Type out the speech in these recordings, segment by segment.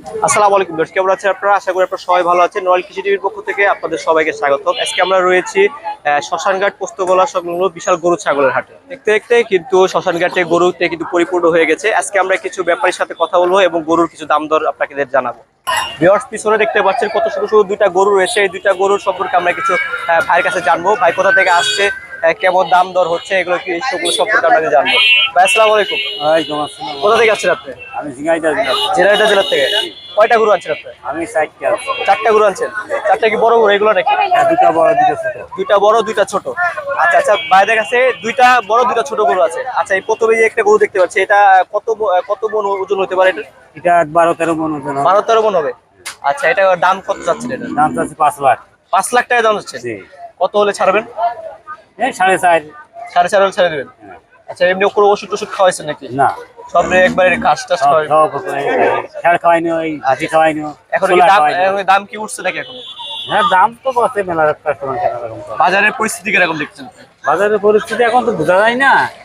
আসসালামু আলাইকুম দর্শক কেমন আছেন আপনারা? আশা করি আপনারা সবাই ভালো আছেন। রয়্যাল কৃষি টিভির পক্ষ থেকে আপনাদের সবাইকে স্বাগত আজকে আমরা রয়েছি শ্মশানঘাট পোস্তগোলা সংলগ্ন বিশাল গরু ছাগলের হাটে। দেখতে দেখতে কিন্তু শ্মশানঘাটে গরুতে কিন্তু পরিপূর্ণ হয়ে গেছে। আজকে আমরা কিছু ব্যাপারীর সাথে কথা বলব এবং গরুর কিছু দাম দর আপনাকে জানাব। বিয়ার্স পিছনে দেখতে পাচ্ছেন কত সুন্দর সুন্দর দুইটা গরু রয়েছে। এই দুইটা গরুর সম্পর্কে আমরা কিছু ভাইয়ের কাছে জানব। ভাই কোথা থেকে আসছে? কেমন দাম দর হচ্ছে এগুলো কি সেগুলো সম্পর্কে আপনাকে জানব। ভাই আসসালামু আলাইকুম। ওয়ালাইকুম আসসালাম। কোথা থেকে আসছেন আপনি? আমি ঝিঙ্গাইটা দিলাম জেলাটা জেলার থেকে। কয়টা গরু আনছেন আপনি? আমি আছি চারটা গরু আনছেন। চারটা কি বড় গরু এগুলো নাকি? হ্যাঁ, দুটা বড় দুটা ছোট। দুইটা বড় দুইটা ছোট। আচ্ছা আচ্ছা বাইরের কাছে দুইটা বড় দুইটা ছোট গরু আছে। আচ্ছা এই প্রথমে যে একটা গরু দেখতে পাচ্ছি এটা কত কত মন ওজন হতে পারে এটা? এটা বারো তেরো মন ওজন হবে। বারো তেরো মন হবে। আচ্ছা এটা দাম কত যাচ্ছেন এটা? দাম চাচ্ছে পাঁচ লাখ। পাঁচ লাখ টাকা দাম হচ্ছে। জি। কত হলে ছাড়বেন? সাড়ে চার। সাড়ে চার হলে ছেড়ে দেবেন? হ্যাঁ। আচ্ছা এমনি কোনো ওষুধ টষুধ খাওয়াইছেন নাকি? না। সব একবারে ঘাস টাস খাওয়াই খাওয়াইনি ওই হাতি খাওয়াইনি এখন কি দাম এখন দাম কি উঠছে নাকি এখন? হ্যাঁ দাম তো কত মেলা কাস্টমার। বাজারের পরিস্থিতি কীরকম দেখছেন? বাজারের পরিস্থিতি এখন তো বোঝা যায়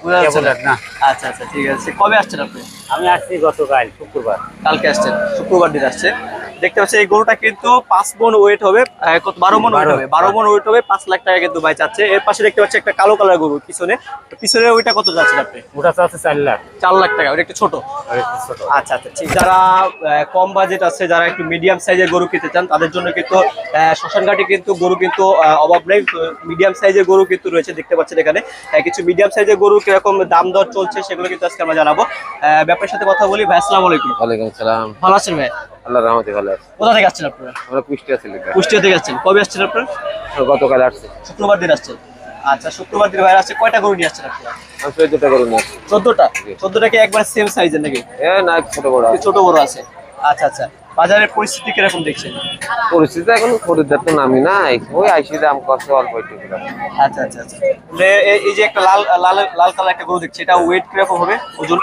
বোঝা যাচ্ছে না। আচ্ছা আচ্ছা ঠিক আছে। কবে আসছেন আপনি? আমি আসছি গতকাল শুক্রবার। কালকে আসছেন। শুক্রবার দিন আসছে। দেখতে পাচ্ছি এই গরুটা কিন্তু পাঁচ মন ওয়েট হবে কত? বারো মন ওয়েট হবে। বারো মন ওয়েট হবে পাঁচ লাখ টাকা কিন্তু ভাই চাচ্ছে। এর পাশে দেখতে পাচ্ছি একটা কালো কালার গরু পিছনে। পিছনে ওইটা কত যাচ্ছেন আপনি? ওটা চাচ্ছে চার লাখ। চার লাখ টাকা ওটা একটু ছোট। আচ্ছা আচ্ছা ঠিক। যারা কম বাজেট আছে যারা একটু মিডিয়াম সাইজের গরু কিনতে চান তাদের জন্য কিন্তু আহ, শ্মশানঘাটে কিন্তু গরু কিন্তু অভাব নেই। মিডিয়াম সাইজের গরু কিন্তু রয়েছে দেখতে পাচ্ছেন এখানে। কিছু মিডিয়াম সাইজের গরু কীরকম দাম দর চলছে সেগুলো কিন্তু আজকে আমরা জানাব। আহ, ব্যাপারের সাথে কথা বলি। ভাই আসসালামু আলাইকুম। ওয়ালাইকুম সালাম ভালো আছেন ভাই? আল্লাহ রহমতে ভালো আছে। কোথা থেকে আসছেন আপনারা? আমরা কুষ্টিয়া ছিলি কুষ্টিয়া থেকে আসছেন। কবে আসছেন আপনারা? গতকাল আসছে। শুক্রবার দিন আসছেন। আচ্ছা শুক্রবার দিন ভাই আসছে। কয়টা গরু নিয়ে আসছেন আপনারা? আমি চোদ্দটা করে নিয়ে আসছি। চোদ্দটা? চোদ্দটা কি একবার সেম সাইজের নাকি? এ না ছোট বড়। ছোট বড় আছে। আচ্ছা আচ্ছা। বাজারের পরিস্থিতি কীরকম দেখছেন? পরিস্থিতি এখন খরিদ্দার তো নামি নাই। ওই আইসি দাম কষ্ট অল্প একটু আচ্ছা আচ্ছা আচ্ছা। এ- এই যে একটা লাল লাল লাল কালার একটা গরু দেখছি এটা ওয়েট কীরকম হবে? ওজন?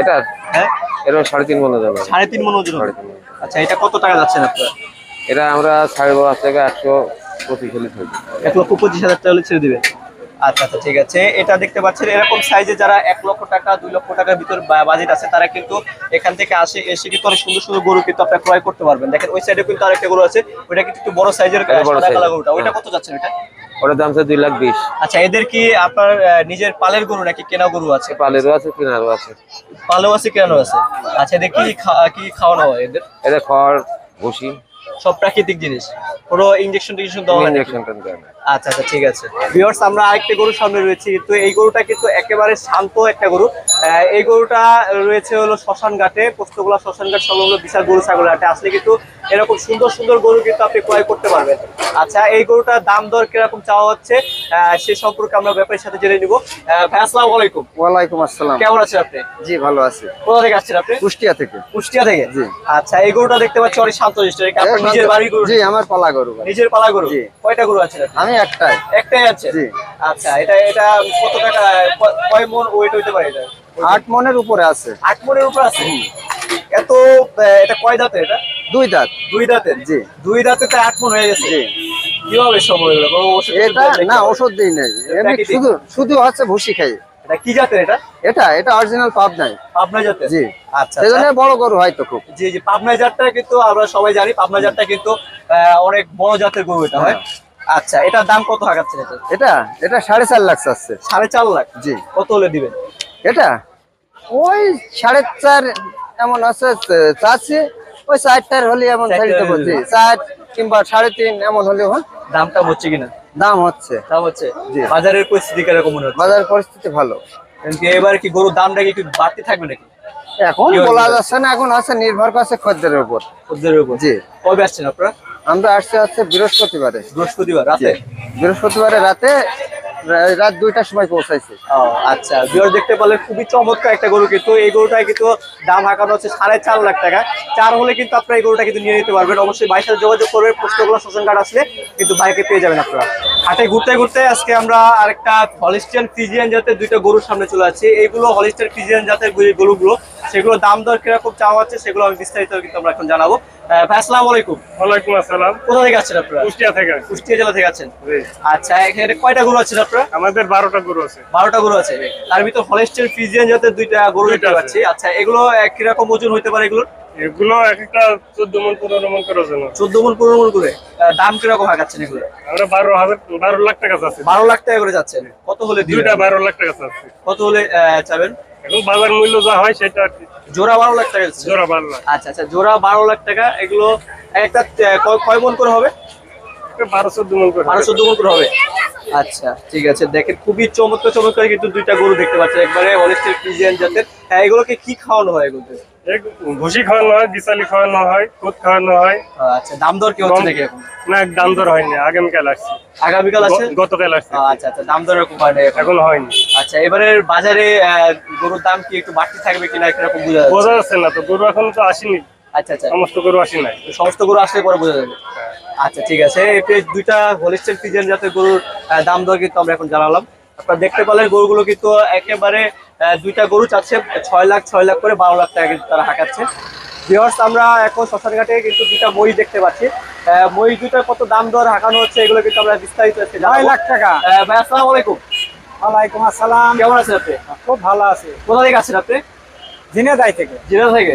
এটা? হ্যাঁ? এরকম সাড়ে তিন মনে যাবে সাড়ে তিন মন ওজন সাড়ে তিন। আচ্ছা এটা কত টাকা যাচ্ছেন আপনারা? এটা আমরা সাড়ে বারো থেকে একশো পঁচিশ হলে থাকি এক লক্ষ পঁচিশ হাজার টাকা হলে ছেড়ে দিবেন। আচ্ছা আচ্ছা ঠিক আছে। এটা দেখতে পাচ্ছেন এরকম সাইজে যারা এক লক্ষ টাকা দুই লক্ষ টাকার ভিতর বাজেট আছে তারা কিন্তু এখান থেকে আসে এসে কিন্তু অনেক সুন্দর সুন্দর গরু কিন্তু আপনারা ক্রয় করতে পারবেন। দেখেন ওই সাইডে কিন্তু আরেকটা গরু আছে ওইটা কিন্তু একটু বড় সাইজের গরুটা। ওইটা হ্যাঁ। কত যাচ্ছেন এটা? ওটার দাম আছে দুই লাখ বিশ। আচ্ছা এদের কি আপনার নিজের পালের গরু নাকি কেনা গরু আছে? পালেরও আছে কিনারও আছে। পালেও আছে কেনানো আছে? আচ্ছা এদের কি কি খাওয়ানো হয় এদের? এটা খড় ভুসি। সব প্রাকৃতিক জিনিস? কোনো ইনজেকশন টিনজেকশন দেওয়া হয় দেয় আচ্ছা আচ্ছা ঠিক আছে। ভিউয়ার্স আমরা আরেকটা গরুর সামনে রয়েছি। কিন্তু এই গরুটা কিন্তু একেবারে শান্ত একটা গরু। এই গরুটা রয়েছে হলো শ্মশান ঘাটে পোস্তগোলা শ্মশান ঘাট সংলগ্ন বিশাল গরু ছাগল হাটে। আসলে কিন্তু এরকম সুন্দর সুন্দর গরু কিন্তু আপনি ক্রয় করতে পারবেন। আচ্ছা এই গরুটার দাম দর কীরকম চাওয়া হচ্ছে? সে সম্পর্কে আমরা ব্যাপারীর সাথে জেনে নিব। ভাই আসসালামু আলাইকুম। ওয়ালাইকুম আসসালাম। কেমন আছেন আপনি? জি ভালো আছি। কোথা থেকে আসছেন আপনি? কুষ্টিয়া থেকে। কুষ্টিয়া থেকে? জি। আচ্ছা এই গরুটা দেখতে পাচ্ছি অনেক শান্ত শিষ্ট আপনার নিজের বাড়ি গরু? জি আমার পালা গরু। নিজের পালা গরু? জি। কয়টা গরু আছে? আমি একটাই। একটাই আছে? জি। আচ্ছা এটা এটা কত টাকা? কয় মন ওয়েট হইতে পারে এটা? আট মনের উপরে আছে। আট মনের উপরে আছে? এত এটা কয় দাঁতে এটা? দুই দাঁত। দুই দাঁতের জি। দুই দাঁতে তো আট মন হয়ে গেছে। জি। কীভাবে সময় ওষুধ এটা না ওষুধ দিই নাই। এমনি শুধু শুধু হচ্ছে ভুসি খাই। এটা কি জাতের এটা? এটা এটা অরিজিনাল পাবনাই পাবনা জাতের? জি। আচ্ছা আচ্ছা। বড় গরু হয়তো খুব। জি জি পাবনা জাতটা কিন্তু আমরা সবাই জানি। পাবনা জাতটা কিন্তু অনেক বড় জাতের গরু এটা হয়। আচ্ছা এটার দাম কত হাঁকাচ্ছেন এটা? এটা এটা সাড়ে চার লাখ চাচ্ছে। সাড়ে চার লাখ? জি। কত হলে দিবেন? এটা? ওই সাড়ে চার এমন আছে চাচ্ছি ওই চারটার হলে এমন চারটার বলছি চার কিংবা সাড়ে তিন এমন হলে দামটা হচ্ছে কিনা? দাম হচ্ছে। দাম হচ্ছে? জি। বাজারের পরিস্থিতি কীরকম মনে হচ্ছে? বাজার পরিস্থিতি ভালো। এবার কি গরুর দামটা কি একটু বাড়তি থাকবে নাকি? এখন বলা যাচ্ছে না এখন আছে নির্ভর করছে খদ্দের উপর। খদ্দেরের উপর। জি। কবে আসছেন আপনারা? আমরা আসছে হচ্ছে বৃহস্পতিবারে। বৃহস্পতিবার রাতে? বৃহস্পতিবারে রাতে রাত দুইটার সময় পৌঁছাইছে। আচ্ছা। বিয়ার দেখতে পারলে খুবই চমৎকার একটা গরু কিন্তু। এই গরুটা কিন্তু দাম হাঁকানো হচ্ছে সাড়ে চার লাখ টাকা। চার হলে কিন্তু আপনারা এই গরুটা কিন্তু নিয়ে নিতে পারবেন। অবশ্যই ভাইয়ের সাথে যোগাযোগ করবেন। প্রশ্নগুলো শোষণ কার্ড আসলে কিন্তু বাইকে পেয়ে যাবেন আপনারা। হাটে ঘুরতে ঘুরতে আজকে আমরা আরেকটা হলিস্টিয়ান ফিজিয়ান জাতের দুইটা গরুর সামনে চলে আছি এইগুলো হলিস্টিয়ান ফিজিয়ান জাতের গরুগুলো সেগুলো দাম দর কীরকম চাওয়া হচ্ছে সেগুলো আমি বিস্তারিত কিন্তু আমরা এখন জানাব। ভাই আসসালামু আলাইকুম। ওয়ালাইকুম আসসালাম। কোথা থেকে আছেন আপনারা? কুষ্টিয়া থেকে কুষ্টিয়া জেলা থেকে আছেন আচ্ছা এখানে কয়টা গরু আপনারা? আমাদের বারোটা গরু আছে। বারোটা গরু আছে। তার ভিতর হলেস্টের ফিজিয়ান জাতের দুইটা গরু দুইটা দেখতে পাচ্ছি। আচ্ছা এগুলো কীরকম ওজন পারে এগুলো এগুলো এক একটা চোদ্দ মন পনেরো মন করে ওজন চোদ্দ মন পনেরো মন করে। দাম কীরকম হাঁকাচ্ছেন এগুলো? আমরা বারো হাজার বারো লাখ টাকা আছে বারো লাখ টাকা করে যাচ্ছেন। কত হলে দুইটা বারো লাখ টাকা আছে কত হলে চাবেন? এখন বাজার মূল্য যা হয় সেটা। জোড়া বারো লাখ টাকা জোড়া বারো লাখ। আচ্ছা আচ্ছা জোড়া বারো লাখ টাকা এগুলো একটা কয়- মন করে হবে? বারোশো বারো চোদ্দ মন করে। বারো চোদ্দ মন করে হবে। আচ্ছা ঠিক আছে। দেখেন খুবই চমৎকার চমৎকার কিন্তু দুইটা গরু দেখতে পাচ্ছেন। একবারে অনেস্টের ফ্রিজিয়ান জাতের। হ্যাঁ এগুলোকে কি খাওয়ানো হয় এগুলোতে? এক ভুসি খাওয়ানো হয় বিচালি খাওয়ানো হয় কুদ খাওয়ানো হয়। আচ্ছা দাম দর কি হচ্ছে নাকি এখন? না দাম দর হয়নি আগামীকাল আসছে। আগামীকাল আছে গতকাল আসছে। আচ্ছা আচ্ছা দাম দর এরকম হয় এখন। হয়নি। আচ্ছা এবারে বাজারে গরুর দাম কি একটু বাড়তি থাকবে কিনা কীরকম বোঝা যাচ্ছে? বোঝা যাচ্ছে না তো গরু এখন তো আসেনি। আচ্ছা আচ্ছা। সমস্ত গরু আসি নাই। সমস্ত গরু আসলে পরে বোঝা যাবে। আচ্ছা ঠিক আছে। এই পেজ দুইটা হোলিস্টেল ফিজিয়ান জাতের গরুর দাম দর কিন্তু আমরা এখন জানালাম। আপনারা দেখতে পেলেন গরুগুলো কিন্তু একেবারে দুইটা গরু চাচ্ছে ছয় লাখ ছয় লাখ করে বারো লাখ টাকা কিন্তু তারা হাঁকাচ্ছে। ভিওর্স আমরা এখন শ্মশানঘাটে কিন্তু দুইটা মই দেখতে পাচ্ছি। মই দুইটার কত দাম দর হাঁকানো হচ্ছে এগুলো কিন্তু আমরা বিস্তারিত জানাব। নয় লাখ টাকা। ভাই আসসালামু আলাইকুম। ওয়ালাইকুম আসসালাম। কেমন আছেন আপনি? খুব ভালো আছে। কোথা থেকে আছেন আপনি? ঝিনেদাই থেকে। জেলা থেকে?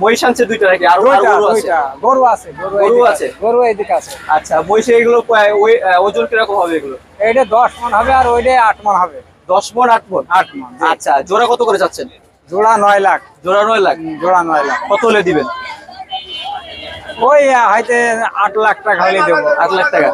মহিষ আনছে দুইটা নাকি? আর গরু আছে? গরু আছে গরু এদিকে আছে? আচ্ছা মহিষে এগুলো ওই ওজন কীরকম হবে এগুলো? এটা দশ মন হবে আর ওইটা আট মন হবে। দশ মন আট মন? আট মন আচ্ছা জোড়া কত করে যাচ্ছেন? জোড়া নয় লাখ। জোড়া নয় লাখ। জোড়া নয় লাখ। কত হলে দিবেন? ওই হয়তো আট লাখ টাকা হলে দেবো। আট লাখ টাকা।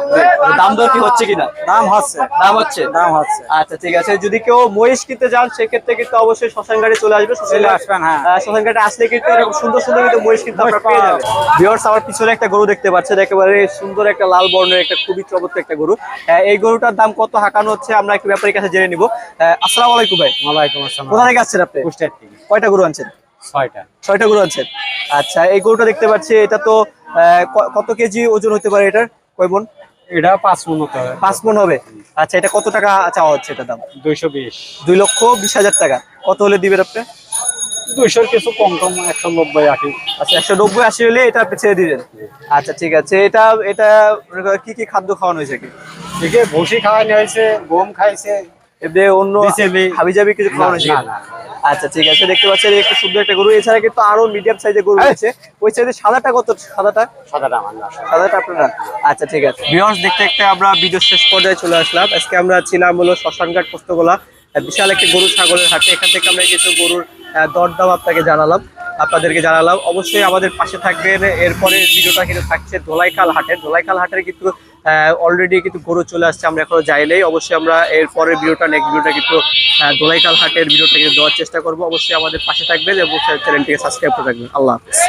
দাম দর কি হচ্ছে কিনা? দাম হচ্ছে। দাম হচ্ছে? দাম হচ্ছে। আচ্ছা ঠিক আছে। যদি কেউ মহিষ কিনতে যান সেক্ষেত্রে কিন্তু অবশ্যই শ্মশান ঘাটে চলে আসবে। শ্মশান চলে আসবেন, হ্যাঁ। আহ, শ্মশান ঘাটে আসলে কিন্তু এরকম সুন্দর সুন্দর কিন্তু মহিষ কিন্তু আপনারা পেয়ে যাবেন। ভিউয়ার্স আমার পিছনে একটা গরু দেখতে পাচ্ছেন। একেবারে সুন্দর একটা লাল বর্ণের একটা খুবই চমৎকার একটা গরু। আহ, এই গরুটার দাম কত? হাঁকানো হচ্ছে। আমরা একটু ব্যাপারের কাছে জেনে নিব। আহ, আসসালামু আলাইকুম ভাই। ওয়ালাইকুম আসসালাম। কোথা থেকে আসছেন আপনি? কুষ্টিয়ার থেকে। কয়টা গরু আনছেন? ছয়টা। ছয়টা গরু আনছেন। আচ্ছা এই গরুটা দেখতে পাচ্ছি। এটা তো কত কেজি ওজন হতে পারে এটার? কয় এটা পাঁচ মন হতে হবে। পাঁচ মন হবে। আচ্ছা এটা কত টাকা চাওয়া হচ্ছে এটা দাম? দুইশো বিশ। দুই লক্ষ বিশ হাজার টাকা। কত হলে দিবেন আপনি? দুইশোর কিছু কম কম একশো নব্বই আশি। আচ্ছা একশো নব্বই আশি হলে এটা আপনি ছেড়ে দিবেন। আচ্ছা ঠিক আছে। এটা এটা কি কি খাদ্য খাওয়ানো হয়েছে কি ভুসি খাওয়ানো হয়েছে গম খাইছে। এমনি অন্য বিসেলি। হাবি জাবি কিছু খাওয়ানো? না, আচ্ছা ঠিক আছে দেখতে পাচ্ছেন একটা সুন্দর একটা গরু। এছাড়া কিন্তু আরও মিডিয়াম সাইজের গরু রয়েছে। ওই সাইজে সাদাটা কত? সাদাটা? সাদাটা সাদাটা আপনারা? আচ্ছা ঠিক আছে। ভিউয়ার্স দেখতে দেখতে আমরা ভিডিও শেষ পর্যায়ে চলে আসলাম। আজকে আমরা ছিলাম হলো শ্মশানঘাট পোস্তগোলা বিশাল একটা গরু ছাগলের হাটে। এখান থেকে আমরা কিছু গরুর দরদাম আপনাকে জানালাম আপনাদেরকে জানালাম। অবশ্যই আমাদের পাশে থাকবেন। এরপরে ভিডিওটা কিন্তু থাকছে ধোলাইখাল হাটে। ধোলাইখাল হাটের কিন্তু অলরেডি কিন্তু গরু চলে আসছে, আমরা এখনও যাইলেই অবশ্যই আমরা এর পরের ভিডিওটা নেক্সট ভিডিওটা কিন্তু দোলাইকাল হাটের ভিডিওটা কিন্তু দেওয়ার চেষ্টা করব। অবশ্যই আমাদের পাশে থাকবেন এবং চ্যানেলটিকে সাবস্ক্রাইব করে রাখবেন। আল্লাহ হাফিজ।